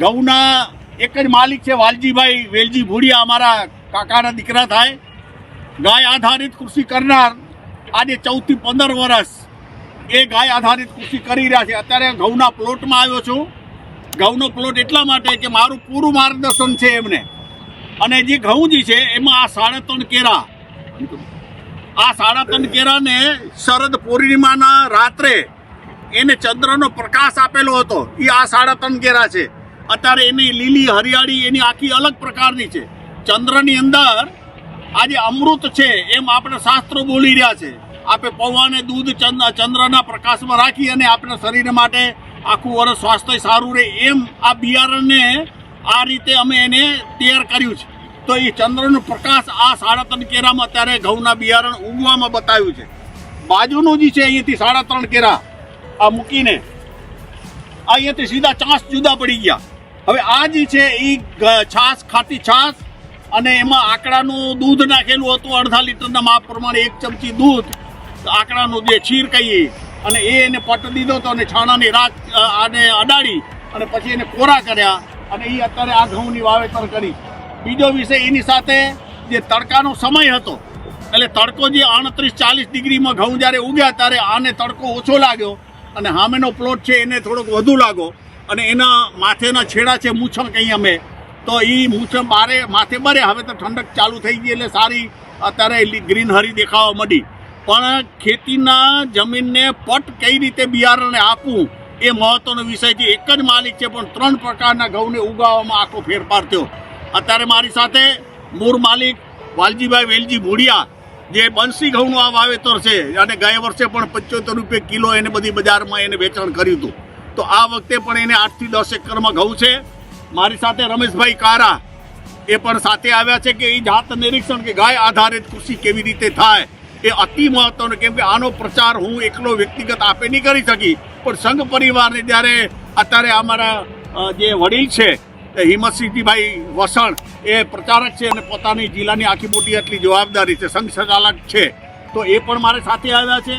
ઘઉંના એક જ માલિક છે વાલજીભાઈ વેલજી ભૂડિયા, અમારા કાકાના દીકરા થાય. ગાય આધારિત કૃષિ કરનાર આજે ચૌદથી પંદર વર્ષ એ ગાય આધારિત કૃષિ કરી રહ્યા છે. અત્યારે ઘઉંના પ્લોટમાં આવ્યો છું. ઘઉંનો પ્લોટ એટલા માટે કે મારું પૂરું માર્ગદર્શન છે એમને. અને જે ઘઉં જે છે, એમાં આ સાડા ત્રણ કેરા. આ સાડા ત્રણ કેરાને શરદ પૂર્ણિમાના રાત્રે એને ચંદ્રનો પ્રકાશ આપેલો હતો. એ આ સાડા ત્રણ કેરા છે. અત્યારે એની લીલી હરિયાળી એની આખી અલગ પ્રકારની છે. ચંદ્રની અંદર આજે અમૃત છે એમ આપણે શાસ્ત્રો બોલી રહ્યા છે. આપણે પૌવાને દૂધ ચંદ્ર ચંદ્રના પ્રકાશમાં રાખી અને આપણા શરીર માટે આખું વર્ષ સ્વાસ્થ્ય સારું રહે એમ આ બિયારણને આ રીતે અમે એને તૈયાર કર્યું છે. તો એ ચંદ્રનો પ્રકાશ આ સાડા ત્રણ કેરામાં અત્યારે ઘઉંના બિયારણ ઉગવામાં બતાવ્યું છે. બાજુનું જે છે અહીંયાથી સાડા ત્રણ કેરા આ મૂકીને અહીંયાથી સીધા ચાંસ જુદા પડી ગયા. હવે આ જે છે એ છાશ, ખાટી છાશ અને એમાં આકડાનું દૂધ નાખેલું હતું, અડધા લીટરના માપ પ્રમાણે એક ચમચી દૂધ. આકડાનું જે ખીર કહીએ, અને એ એને પટ દીધો હતો અને છાણાની રાત આને અડાડી અને પછી એને કોરા કર્યા અને એ અત્યારે આ ઘઉંની વાવેતર કરી. બીજો વિષય એની સાથે જે તડકાનો સમય હતો, એટલે તડકો જે આડત્રીસ ચાલીસ ડિગ્રીમાં ઘઉં જ્યારે ઉગ્યા ત્યારે આને તડકો ઓછો લાગ્યો અને સામેનો પ્લોટ છે એને થોડોક વધુ લાગો અને એના માથેના છેડા છે મૂછણ કહીએ અમે. તો એ મૂછણ બારે, માથે બરે. હવે તો ઠંડક ચાલુ થઈ ગઈ એટલે સારી અત્યારે ગ્રીનહરી દેખાવા મળી. પણ ખેતીના જમીનને પટ કઈ રીતે બિયારણને આપવું એ મહત્વનો વિષય છે. એક જ માલિક છે, પણ ત્રણ પ્રકારના ઘઉંને ઉગાવવામાં આખો ફેરફાર થયો. અત્યારે મારી સાથે મૂળ માલિક વાલજીભાઈ વેલજી ભૂડિયા, જે બંસી ઘઉંનું આ વાવેતર છે. અને ગયા વર્ષે પણ પંચોતેર રૂપિયા કિલો એને બધી બજારમાં એને વેચાણ કર્યું હતું. તો આ વખતે પણ એને આઠથી દસ એકરમાં ઘઉં છે. મારી સાથે રમેશભાઈ કારા એ પણ સાથે આવ્યા છે કે એ જાત નિરીક્ષણ કે ગાય આધારિત કૃષિ કેવી રીતે થાય એ અતિ મહત્વનો, કેમ કે આનો પ્રચાર હું એકલો વ્યક્તિગત આપે નહીં કરી શકી, પણ સંઘ પરિવારને જ્યારે અત્યારે અમારા જે વડીલ છે હિંમતસિંહજીભાઈ વસણ, એ પ્રચારક છે અને પોતાની જિલ્લાની આખી મોટી આટલી જવાબદારી છે, સંઘ સંચાલક છે, તો એ પણ મારે સાથે આવ્યા છે.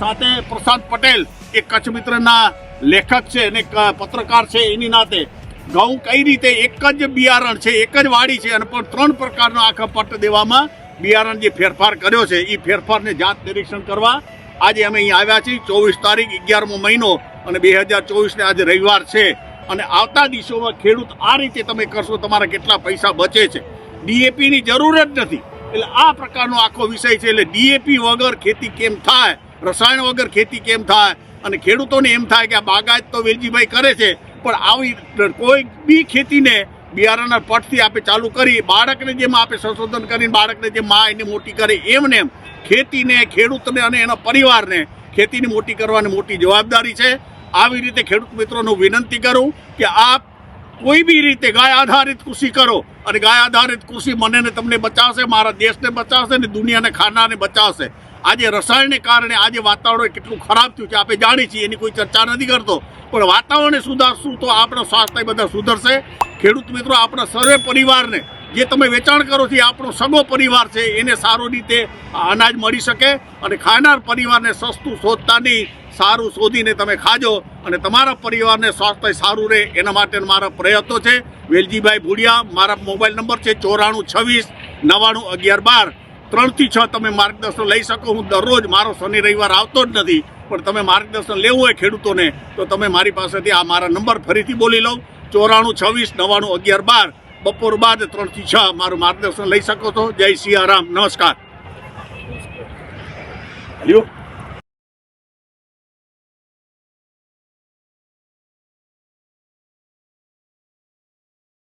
સાથે પ્રશાંત પટેલ એ કચ્છ મિત્રના લેખક છે અને પત્રકાર છે એની નાતે. ઘઉં કઈ રીતે એક જ બિયારણ છે, એક જ વાડી છે અને પણ ત્રણ પ્રકારનો આખા પટ્ટ દેવામાં બિયારણ જે ફેરફાર કર્યો છે એ ફેરફારને જાત નિરીક્ષણ કરવા આજે અમે અહીં આવ્યા છીએ. ચોવીસ તારીખ અગિયારમો મહિનો અને બે હજાર ચોવીસને આજે રવિવાર છે અને આવતા દિવસોમાં ખેડૂત આ રીતે તમે કરશો, તમારા કેટલા પૈસા બચે છે. ડીએપીની જરૂર જ નથી. એટલે આ પ્રકારનો આખો વિષય છે. એટલે ડીએપી વગર ખેતી કેમ થાય? રસાયણ વગર ખેતી કેમ થાય? અને ખેડૂતોને એમ થાય કે આ બાગાયત તો વેલજીભાઈ કરે છે, પણ આવી કોઈ બી ખેતીને બિયારણના પટથી આપણે ચાલુ કરી, બાળકને જેમ આપણે સંશોધન કરીને બાળકને જેમ મા એને મોટી કરે, એમ ને એમ ખેતીને, ખેડૂતને અને એના પરિવારને ખેતીની મોટી કરવાની મોટી જવાબદારી છે. આવી રીતે ખેડૂત મિત્રોને વિનંતી કરું કે આપ કોઈ બી રીતે ગાય આધારિત કૃષિ કરો અને ગાય આધારિત કૃષિ મને તમને બચાવશે, મારા દેશને બચાવશે ને દુનિયાને ખાનાને બચાવશે. આજે રસાયણને કારણે આજે વાતાવરણ કેટલું ખરાબ થયું છે, આપણે જાણીએ છીએ, એની કોઈ ચર્ચા નથી કરતો. પણ વાતાવરણને સુધારશું તો આપણો સ્વાસ્થ્ય બધા સુધરશે. ખેડૂત મિત્રો, આપણા સર્વે પરિવારને જે તમે વેચાણ કરો છો, એ આપણો સગો પરિવાર છે, એને સારું રીતે અનાજ મળી શકે અને ખાનાર પરિવારને સસ્તું શોધતા નહીં સારું શોધીને તમે ખાજો અને તમારા પરિવારને સ્વાસ્થ્ય સારું રહે, એના માટે મારા પ્રયત્નો છે. વેલજીભાઈ ભુડિયા, મારા મોબાઈલ નંબર છે ચોરાણું છવ્વીસ નવ્વાણું અગિયાર બાર. ત્રણથી છ તમે માર્ગદર્શન લઈ શકો. હું દરરોજ મારો શનિ રવિવાર આવતો જ નથી, પણ તમે માર્ગદર્શન લેવું હોય ખેડૂતોને, તો તમે મારી પાસેથી આ મારા નંબર ફરીથી બોલી લો. ચોરાણું, છવ્વીસ, નવ્વાણું, અગિયાર, બાર. બપોર બાદ ત્રણથી છ મારું માર્ગદર્શન લઈ શકો છો. જય સિયારામ નમસ્કાર.